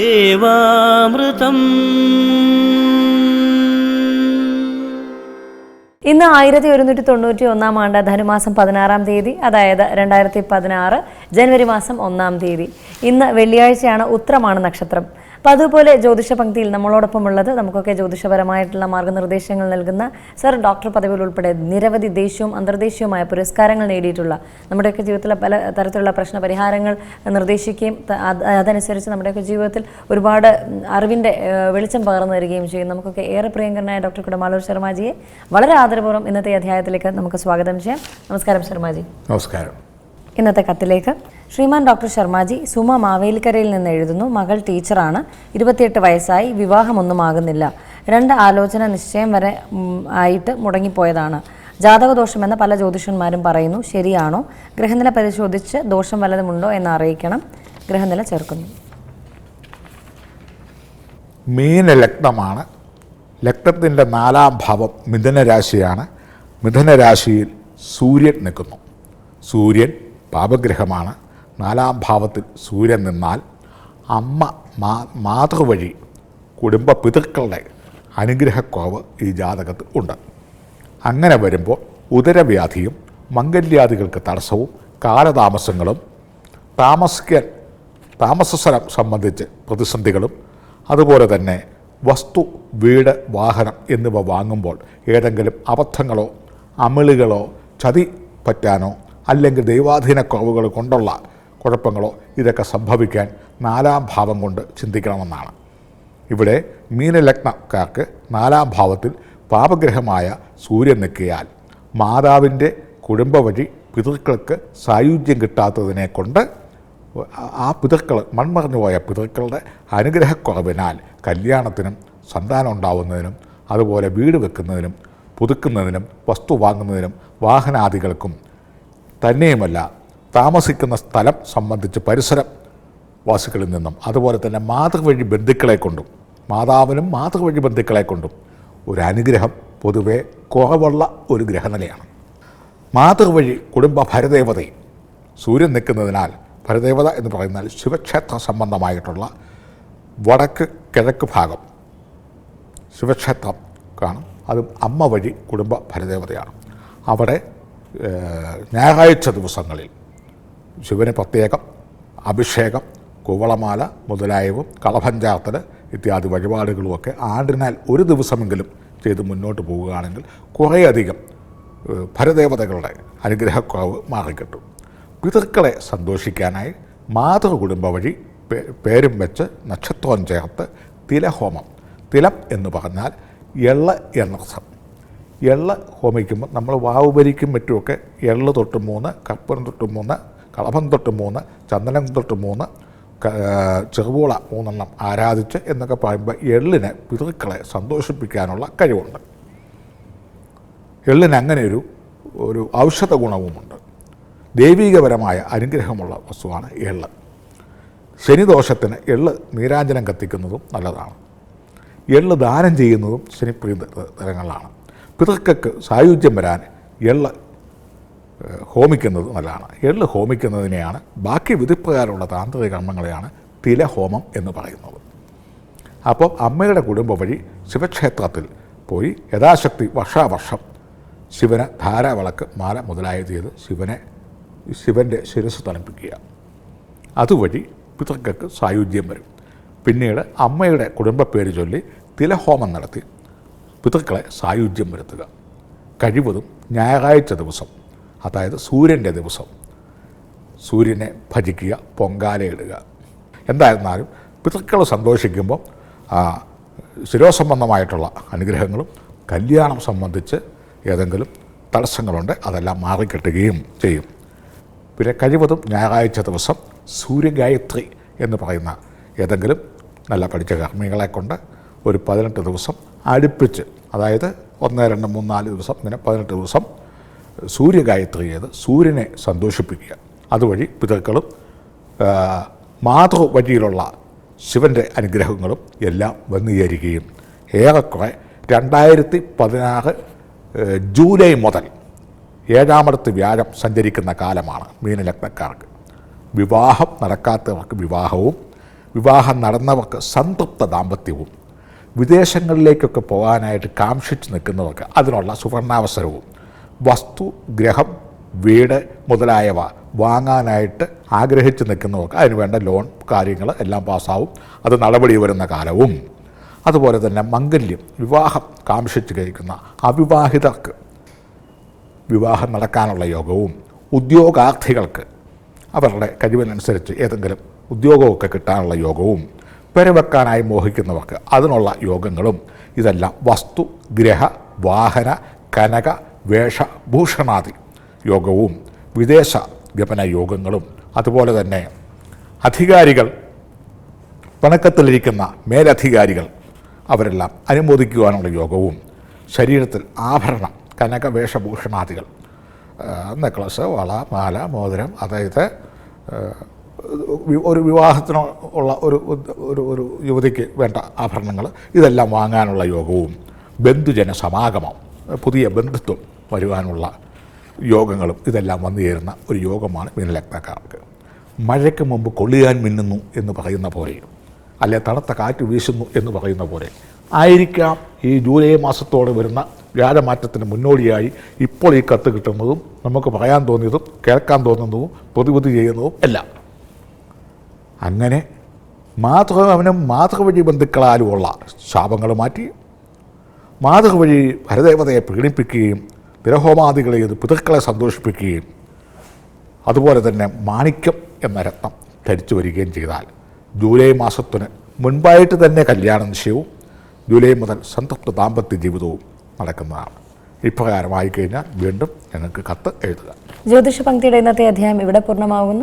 ദേവാമൃതം. ഇന്ന് ആയിരത്തി ഒരുന്നൂറ്റി തൊണ്ണൂറ്റി ഒന്നാം ആണ്ട് ധനുമാസം പതിനാറാം തീയതി അതായത് രണ്ടായിരത്തി പതിനാറ് ജനുവരി മാസം ഒന്നാം തീയതി. ഇന്ന് വെള്ളിയാഴ്ചയാണ് ഉത്രമാണ് നക്ഷത്രം. അപ്പം അതുപോലെ ജ്യോതിഷ പങ്ക്തിയിൽ നമ്മളോടൊപ്പം ഉള്ളത് നമുക്കൊക്കെ ജ്യോതിഷപരമായിട്ടുള്ള മാർഗനിർദ്ദേശങ്ങൾ നൽകുന്ന സർ ഡോക്ടർ പദവിയിൽ ഉൾപ്പെടെ നിരവധി ദേശീയവും അന്തർദേശീയവുമായ പുരസ്കാരങ്ങൾ നേടിയിട്ടുള്ള നമ്മുടെയൊക്കെ ജീവിതത്തിലെ പല തരത്തിലുള്ള പ്രശ്ന പരിഹാരങ്ങൾ നിർദ്ദേശിക്കുകയും അതനുസരിച്ച് നമ്മുടെയൊക്കെ ജീവിതത്തിൽ ഒരുപാട് അറിവിന്റെ അറിവിന്റെ വെളിച്ചം പകർന്നു തരികയും ചെയ്യും. നമുക്കൊക്കെ ഏറെ പ്രിയങ്കരനായ ഡോക്ടർ കുടമാളൂർ ശർമാജിയെ വളരെ ആദരപൂർവം ഇന്നത്തെ അധ്യായത്തിലേക്ക് നമുക്ക് സ്വാഗതം ചെയ്യാം. നമസ്കാരം ശർമാജി. നമസ്കാരം. ഇന്നത്തെ കത്തിലേക്ക് ശ്രീമാൻ ഡോക്ടർ ശർമാജി സുമ മാവേലിക്കരയിൽ നിന്ന് എഴുതുന്നു. മകൾ ടീച്ചറാണ്. ഇരുപത്തിയെട്ട് വയസ്സായി വിവാഹമൊന്നും ആകുന്നില്ല രണ്ട് ആലോചന നിശ്ചയം വരെ ആയിട്ട് മുടങ്ങിപ്പോയതാണ്. ജാതകദോഷമെന്ന് പല ജ്യോതിഷന്മാരും പറയുന്നു. ശരിയാണോ? ഗ്രഹനില പരിശോധിച്ച് ദോഷം വല്ലതുമുണ്ടോ എന്ന് അറിയിക്കണം. ഗ്രഹനില ചേർക്കുന്നു. മീനലഗ്നമാണ് ലഗ്നത്തിന്റെ നാലാം ഭാവം മിഥുനരാശിയാണ്. മിഥുനരാശിയിൽ സൂര്യൻ നിൽക്കുന്നു. സൂര്യൻ പാപഗ്രഹമാണ്. നാലാം ഭാവത്തിൽ സൂര്യൻ നിന്നാൽ അമ്മ മാ മാതൃവഴി കുടുംബ പിതൃക്കളുടെ അനുഗ്രഹക്കുറവ് ഈ ജാതകത്തിൽ ഉണ്ട്. അങ്ങനെ വരുമ്പോൾ ഉദരവ്യാധിയും മംഗല്യാദികൾക്ക് തടസ്സവും കാലതാമസങ്ങളും താമസിക്കാൻ താമസ സ്ഥലം സംബന്ധിച്ച് പ്രതിസന്ധികളും അതുപോലെ തന്നെ വസ്തു വീട് വാഹനം എന്നിവ വാങ്ങുമ്പോൾ ഏതെങ്കിലും അബദ്ധങ്ങളോ അമിളുകളോ ചതി പറ്റാനോ അല്ലെങ്കിൽ ദൈവാധീന കുറവുകൾ കൊണ്ടുള്ള കുഴപ്പങ്ങളോ ഇതൊക്കെ സംഭവിക്കാൻ നാലാം ഭാവം കൊണ്ട് ചിന്തിക്കണമെന്നാണ്. ഇവിടെ മീനലഗ്നക്കാർക്ക് നാലാം ഭാവത്തിൽ പാപഗ്രഹമായ സൂര്യൻ നിൽക്കിയാൽ മാതാവിന്റെ കുടുംബ വഴി പിതൃക്കൾക്ക് സായുജ്യം കിട്ടാത്തതിനെ കൊണ്ട് ആ പിതൃക്കൾ മൺമറഞ്ഞു പോയ പിതൃക്കളുടെ അനുഗ്രഹക്കുറവിനാൽ കല്യാണത്തിനും സന്താനം ഉണ്ടാവുന്നതിനും അതുപോലെ വീട് വെക്കുന്നതിനും പുതുക്കുന്നതിനും വസ്തു വാങ്ങുന്നതിനും വാഹനാദികൾക്കും തന്നെയുമല്ല താമസിക്കുന്ന സ്ഥലം സംബന്ധിച്ച് പരിസരം വാസികളിൽ നിന്നും. അതുപോലെ തന്നെ മാതൃവഴി ബന്ധുക്കളെ കൊണ്ടും മാതാവിനും മാതൃവഴി ബന്ധുക്കളെ കൊണ്ടും ഒരു അനുഗ്രഹം പൊതുവെ കുറവുള്ള ഒരു ഗ്രഹനിലയാണ്. മാതൃവഴി കുടുംബ ഭരദേവതയും സൂര്യൻ നിൽക്കുന്നതിനാൽ ഭരദേവത എന്ന് പറയുന്നാൽ ശിവക്ഷേത്ര സംബന്ധമായിട്ടുള്ള വടക്ക് കിഴക്ക് ഭാഗം ശിവക്ഷേത്രം കാണും. അതും അമ്മ വഴി കുടുംബ ഭരദേവതയാണ്. അവിടെ ഞായറാഴ്ച ദിവസങ്ങളിൽ ശിവന് പ്രത്യേകം അഭിഷേകം കുവളമാല മുതലായവും കളഭഞ്ചാർത്തൽ ഇത്യാദി വഴിപാടുകളുമൊക്കെ ആണ്ടിനാൽ ഒരു ദിവസമെങ്കിലും ചെയ്ത് മുന്നോട്ട് പോവുകയാണെങ്കിൽ കുറേയധികം ഭരദേവതകളുടെ അനുഗ്രഹക്കുറവ് മാറിക്കിട്ടും. പിതൃക്കളെ സന്തോഷിക്കാനായി മാതൃകുടുംബ വഴി പേരും വെച്ച് നക്ഷത്രവും ചേർത്ത് തിലഹോമം തിലം എന്ന് പറഞ്ഞാൽ എള്ള എന്നർത്ഥം എള്ള ഹോമിക്കുമ്പോൾ നമ്മൾ വാവുപരിക്കും മറ്റുമൊക്കെ എള്ള് തൊട്ട് മൂന്ന് കപ്പൻ തൊട്ട് മൂന്ന് കളഭം തൊട്ട് മൂന്ന് ചന്ദനം തൊട്ട് മൂന്ന് ചെറുപോള മൂന്നെണ്ണം ആരാധിച്ച് എന്നൊക്കെ പറയുമ്പോൾ എള്ളിന് പിതൃക്കളെ സന്തോഷിപ്പിക്കാനുള്ള കഴിവുണ്ട്. എള്ളിന് അങ്ങനെ ഒരു ഒരു ഔഷധ ഗുണവുമുണ്ട്. ദൈവീകപരമായ അനുഗ്രഹമുള്ള വസ്തുവാണ് എള്ള്. ശനിദോഷത്തിന് എള്ള് നീരാഞ്ജനം കത്തിക്കുന്നതും നല്ലതാണ്. എള്ള് ദാനം ചെയ്യുന്നതും ശനിപ്രീതി തരങ്ങളാണ് പിതൃക്കൾക്ക് സായുജ്യം വരാൻ എള്ള് ഹോമിക്കുന്നത് നല്ലതാണ്. എള്ള് ഹോമിക്കുന്നതിനെയാണ് ബാക്കി വിധിപ്രകാരമുള്ള താന്ത്രിക കർമ്മങ്ങളെയാണ് തിലഹോമം എന്ന് പറയുന്നത്. അപ്പോൾ അമ്മയുടെ കുടുംബ വഴി ശിവക്ഷേത്രത്തിൽ പോയി യഥാശക്തി വർഷാവർഷം ശിവന് ധാരാവിളക്ക് മാല മുതലായ ചെയ്ത് ശിവനെ ശിവന്റെ ശിരസ് തണുപ്പിക്കുക. അതുവഴി പിതൃക്കൾക്ക് സായുജ്യം വരും. പിന്നീട് അമ്മയുടെ കുടുംബ പേര് ചൊല്ലി തിലഹോമം നടത്തി പിതൃക്കളെ സായുജ്യം വരുത്തുക. കഴിവതും ഞായറാഴ്ച ദിവസം. അതായത് സൂര്യന്റെ ദിവസം. സൂര്യനെ ഭജിക്കുക പൊങ്കാലയിടുക എന്തായിരുന്നാലും പിതൃക്കൾ സന്തോഷിക്കുമ്പോൾ ആ, ശിരോസംബന്ധമായിട്ടുള്ള അനുഗ്രഹങ്ങളും കല്യാണം സംബന്ധിച്ച് ഏതെങ്കിലും തടസ്സങ്ങളുണ്ട് അതെല്ലാം മാറിക്കിട്ടുകയും ചെയ്യും. പിന്നെ കഴിവതും ഞായറാഴ്ച ദിവസം സൂര്യഗായത്രി എന്ന് പറയുന്ന ഏതെങ്കിലും നല്ല പഠിച്ച കർമ്മികളെ കൊണ്ട് ഒരു പതിനെട്ട് ദിവസം അടുപ്പിച്ച് അതായത് ഒന്ന് രണ്ട് മൂന്ന് നാല് ദിവസം ഇങ്ങനെ പതിനെട്ട് ദിവസം സൂര്യഗായത്രി ചെയ്ത് സൂര്യനെ സന്തോഷിപ്പിക്കുക. അതുവഴി പിതൃക്കളും മാതൃവഴിയിലുള്ള മാതൃ വഴിയിലുള്ള ശിവന്റെ അനുഗ്രഹങ്ങളും എല്ലാം വന്നു ചേരുകയും ഏറെക്കുറെ രണ്ടായിരത്തി പതിനാറ് ജൂലൈ മുതൽ ഏഴാമടത്ത് വ്യാഴം സഞ്ചരിക്കുന്ന കാലമാണ് മീനലഗ്നക്കാർക്ക്. വിവാഹം നടക്കാത്തവർക്ക് വിവാഹവും വിവാഹം നടന്നവർക്ക് സംതൃപ്ത ദാമ്പത്യവും വിദേശങ്ങളിലേക്കൊക്കെ പോകാനായിട്ട് കാംക്ഷിച്ച് നിൽക്കുന്നവർക്ക് അതിനുള്ള സുവർണാവസരവും വസ്തു ഗ്രഹം വീട് മുതലായവ വാങ്ങാനായിട്ട് ആഗ്രഹിച്ച് നിൽക്കുന്നവർക്ക് അതിന് വേണ്ട ലോൺ കാര്യങ്ങൾ എല്ലാം പാസ്സാവും. അത് നടപടി വരുന്ന കാലവും. അതുപോലെ തന്നെ മംഗല്യം വിവാഹം കാംക്ഷിച്ച് കഴിക്കുന്ന അവിവാഹിതർക്ക് വിവാഹം നടക്കാനുള്ള യോഗവും ഉദ്യോഗാർത്ഥികൾക്ക് അവരുടെ കഴിവിനനുസരിച്ച് ഏതെങ്കിലും ഉദ്യോഗമൊക്കെ കിട്ടാനുള്ള യോഗവും പെരവെക്കാനായി മോഹിക്കുന്നവർക്ക് അതിനുള്ള യോഗങ്ങളും. ഇതെല്ലാം വസ്തു ഗ്രഹ വാഹന കനക വേഷഭൂഷണാദി യോഗവും വിദേശ ഗമന യോഗങ്ങളും അതുപോലെ തന്നെ അധികാരികൾ പണക്കത്തിലിരിക്കുന്ന മേലധികാരികൾ അവരെല്ലാം അനുമോദിക്കുവാനുള്ള യോഗവും ശരീരത്തിൽ ആഭരണം കനക വേഷഭൂഷണാദികൾ നെക്ലസ് വള മാല മോതിരം അതായത് ഒരു വിവാഹത്തിന് ഉള്ള ഒരു ഒരു ഒരു യുവതിക്ക് വേണ്ട ആഭരണങ്ങൾ ഇതെല്ലാം വാങ്ങാനുള്ള യോഗവും ബന്ധുജന സമാഗമം പുതിയ ബന്ധുത്വം വരുവാനുള്ള യോഗങ്ങളും ഇതെല്ലാം വന്നു ചേരുന്ന ഒരു യോഗമാണ് മീനലഗ്നക്കാർക്ക് മഴയ്ക്ക് മുമ്പ് കൊള്ളിയാൻ മിന്നുന്നു എന്ന് പറയുന്ന പോലെ അല്ലെ തണുത്ത കാറ്റ് വീശുന്നു എന്ന് പറയുന്ന പോലെ ആയിരിക്കാം ഈ ജൂലൈ മാസത്തോടെ വരുന്ന വ്യാഴമാറ്റത്തിന് മുന്നോടിയായി ഇപ്പോൾ ഈ കത്ത് കിട്ടുന്നതും നമുക്ക് പറയാൻ തോന്നിയതും കേൾക്കാൻ തോന്നുന്നതും പ്രതിബുദ്ധി ചെയ്യുന്നതും എല്ലാം. അങ്ങനെ മാതൃഭവനും മാതൃവഴി ബന്ധുക്കളാലുമുള്ള ശാപങ്ങൾ മാറ്റി മാതൃവഴി ഭരദേവതയെ പീഡിപ്പിക്കുകയും ഗ്രഹോമാദികളെ ഇത് പിതൃക്കളെ സന്തോഷിപ്പിക്കുകയും അതുപോലെ തന്നെ മാണിക്യം എന്ന രത്നം ധരിച്ചു വരികയും ചെയ്താൽ ജൂലൈ മാസത്തിന് മുൻപായിട്ട് തന്നെ കല്യാണ നിശ്ചയവും ജൂലൈ മുതൽ സംതൃപ്ത ദാമ്പത്യ ജീവിതവും നടക്കുന്നതാണ്. ഇപ്രകാരമായി കഴിഞ്ഞാൽ വീണ്ടും ഞങ്ങൾക്ക് കത്ത് എഴുതുക. ജ്യോതിഷ പങ്ക്തിയുടെ ഇന്നത്തെ അധ്യായം ഇവിടെ പൂർണമാകുന്നു